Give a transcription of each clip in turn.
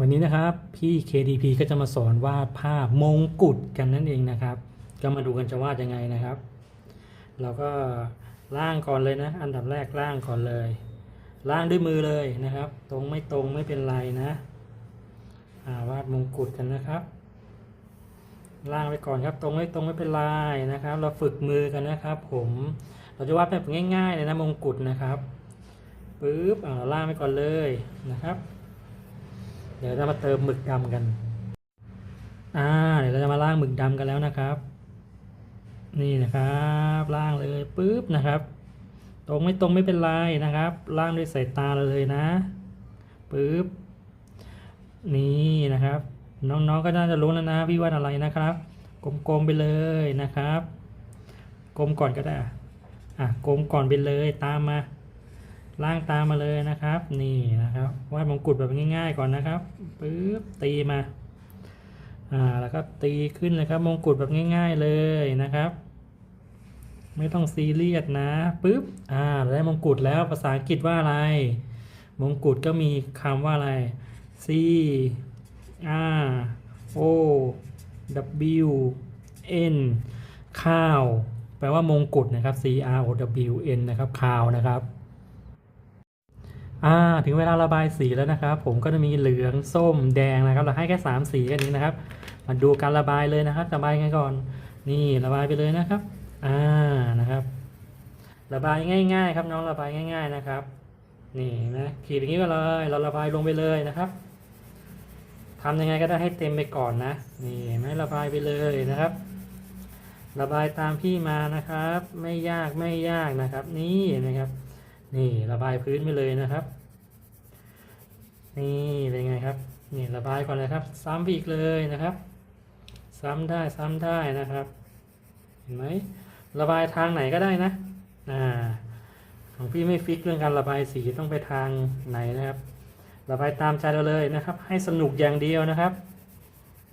วันนี้นะครับพี่ KDP ก็จะมาสอนวาดภาพมงกุฎกันนั่นเองนะครับ ก็มาดูกันจะวาดยังไงนะครับ เราก็ล่างก่อนเลยนะ อันดับแรกล่างก่อนเลย ล่างด้วยมือเลยนะครับ ตรงไม่ตรงไม่เป็นไรนะาวาดมงกุฎกันนะครับ ล่างไปก่อนครับ ตรงไม่ตรงไม่เป็นไรนะครับ เราฝึกมือกันนะครับ ผมเราจะวาดแบบง่าย ๆ เลยนะมงกุฎนะครับปึ๊บอ่าล่างไปก่อนเลยนะครับ ดี๋ยวเราจะมาเติมหมึกดำกัน อ่า เดี๋ยวเราจะมาล่างหมึกดำกันแล้วนะครับ นี่นะครับล่างเลยปุ๊บนะครับ ตรงไม่ตรงไม่เป็นไรนะครับ ล่างด้วยสายตาเราเลยนะปุ๊บนี่นะครับ น้องๆก็น่าจะรู้แล้วนะพี่วาดอะไรนะครับ กลมๆไปเลยนะครับ กลมก่อนก็ได้อะกลมก่อนไปเลยตามมา ล่างตามมาเลยนะครับ นี่นะครับวาดมงกุฎแบบง่าย ๆก่อนนะครับปึ๊บตีมาอ่าแล้วก็ตีขึ้นเลยครับมงกุฎแบบง่าย ๆเลยนะครับ ไม่ต้องซีเรียสนะปึ๊บอ่าได้มงกุฎแล้วภาษาอังกฤษว่าอะไร มงกุฎก็มีคำว่าอะไร C R O W N ข้าว แปลว่ามงกุฎนะครับ C R O W N นะครับข้าวนะครับ อ่าถึงเวลาระบายสีแล้วนะครับ ผมก็จะมีเหลืองส้มแดงนะครับ เราให้แค่สามสีกันนี้นะครับ มาดูการระบายเลยนะครับระบายไงก่อน นี่ระบายไปเลยนะครับอ่านะครับ ระบายง่าย ๆ ครับน้องระบายง่าย ๆนะครับ นี่นะขีดอย่างนี้ก็เลยเราระบายลงไปเลยนะครับทำยังไงก็ได้ให้เต็มไปก่อนนะนี่ไม่ระบายไปเลยนะครับ ระบายตามพี่มานะครับ ไม่ยากไม่ยากนะครับ นี่นะครับ นี่ระบายพื้นไปเลยนะครับ นี่เป็นไงครับนี่ระบายก่อนเลยครับ ซ้ำอีกเลยนะครับ ซ้ำได้ซ้ำได้นะครับ เห็นไหมระบายทางไหนก็ได้นะอ่าของพี่ไม่ฟิกเรื่องการระบายสีต้องไปทางไหนนะครับ ระบายตามใจเราเลยนะครับ ให้สนุกอย่างเดียวนะครับ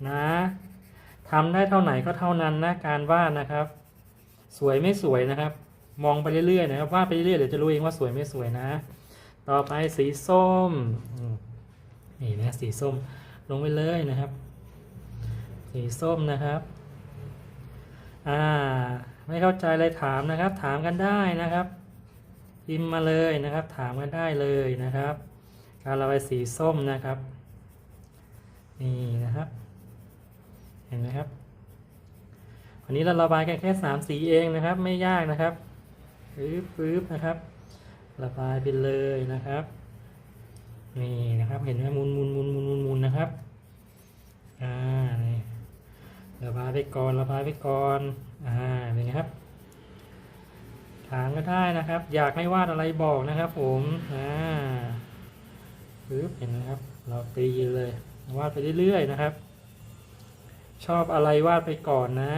นะทำได้เท่าไหนก็เท่านั้นนะการวาดนะครับ สวยไม่สวยนะครับ มองไปเรื่อยๆนะครับวาดไปเรื่อยๆเดี๋ยวจะรู้เองว่าสวยไม่สวยนะ ต่อไปสีส้มอืม นี่นะสีส้มลงไปเลยนะครับ สีส้มนะครับ อ่า ไม่เข้าใจอะไรถามนะครับ ถามกันได้นะครับพิมพ์มาเลยนะครับ ถามกันได้เลยนะครับการระบายสีส้มนะครับ นี่นะครับ เห็นไหมครับ วันนี้เราระบายกันแค่สามสีเองนะครับ ไม่ยากนะครับปึ๊บปึ๊บนะครับ ระบายไปเลยนะครับ นี่นะครับ เห็นไหมมุนมุนมุนมุนมุนมุนนะครับ อ่า นี่ระบายไปก่อนระบายไปก่อน อ่า เป็นไงครับ ถามก็ได้นะครับ อยากให้วาดอะไรบอกนะครับ ผม อ่าปึ๊บเห็นไหมครับ เราตีเลย วาดไปเรื่อยๆนะครับ ชอบอะไรวาดไปก่อนนะ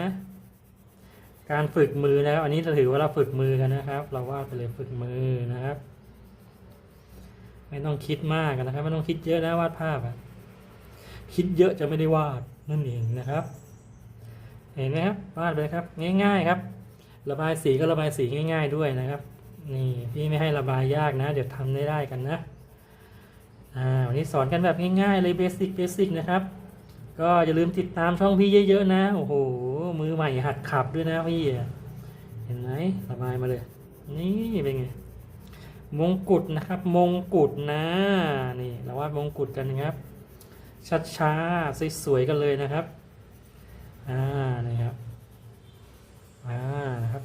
การฝึกมือนะครับอันนี้จะถือว่าเราฝึกมือกันนะครับ เราวาดไปเลยฝึกมือนะครับ ไม่ต้องคิดมากนะครับ ไม่ต้องคิดเยอะนะวาดภาพคิดเยอะจะไม่ได้วาดนั่นเองนะครับ เห็นไหมครับวาดเลยครับ ง่าย ๆครับ ระบายสีก็ระบายสีง่าย ๆ ด้วยนะครับ นี่พี่ไม่ให้ระบายยากนะ เดี๋ยวทำได้ได้กันนะอ่าวันนี้สอนกันแบบง่ายๆเลยเบสิกเบสิกนะครับ ก็อย่าลืมติดตามช่องพี่เยอะๆนะโอ้โหมือใหม่หัดขับด้วยนะพี่เห็นไหมระบายมาเลย นี่เป็นไง มงกุฎนะครับ มงกุฎนะนี่เราวาดมงกุฎกันนะครับช้าๆสวยๆกันเลยนะครับอ่านี่ครับอ่านะครับ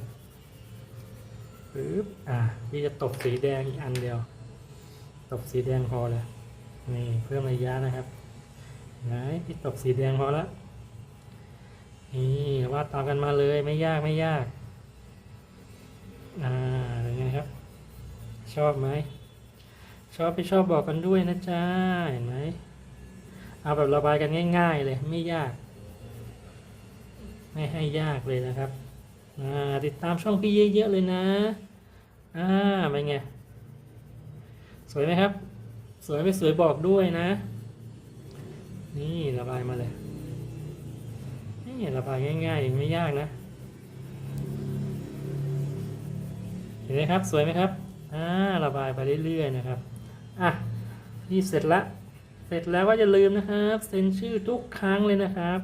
ปึ๊บอ่าพี่จะตบสีแดงอีกอันเดียว ตบสีแดงพอเลยนี่เพิ่มระยะนะครับไหนพี่ตบสีแดงพอและนี่วาดตามกันมาเลยไม่ยากไม่ยากอ่า ชอบไหม ชอบไม่ชอบบอกกันด้วยนะจ๊ะเห็นไหมเอาแบบระบายกันง่าย ๆ เลย ไม่ยาก ไม่ให้ยากเลยนะครับติดตามช่องพี่เยอะๆเลยนะอ่าเป็นไง สวยไหมครับ สวยไม่สวยบอกด้วยนะ นี่ระบายมาเลยนี่ระบายง่ายๆไม่ยากนะเห็นไหมครับ สวยไหมครับ อ่าระบายไปเรื่อยๆนะครับอะนี่เสร็จละเสร็จแล้วก็อย่าลืมนะครับเซ็นชื่อทุกครั้งเลยนะครับ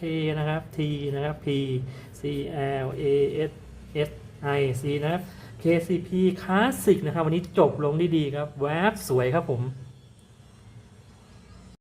K นะครับ T นะครับ P C L A S S I C นะครับ KCP Classic นะครับ วันนี้จบลงดีๆครับ แวบสวยครับผม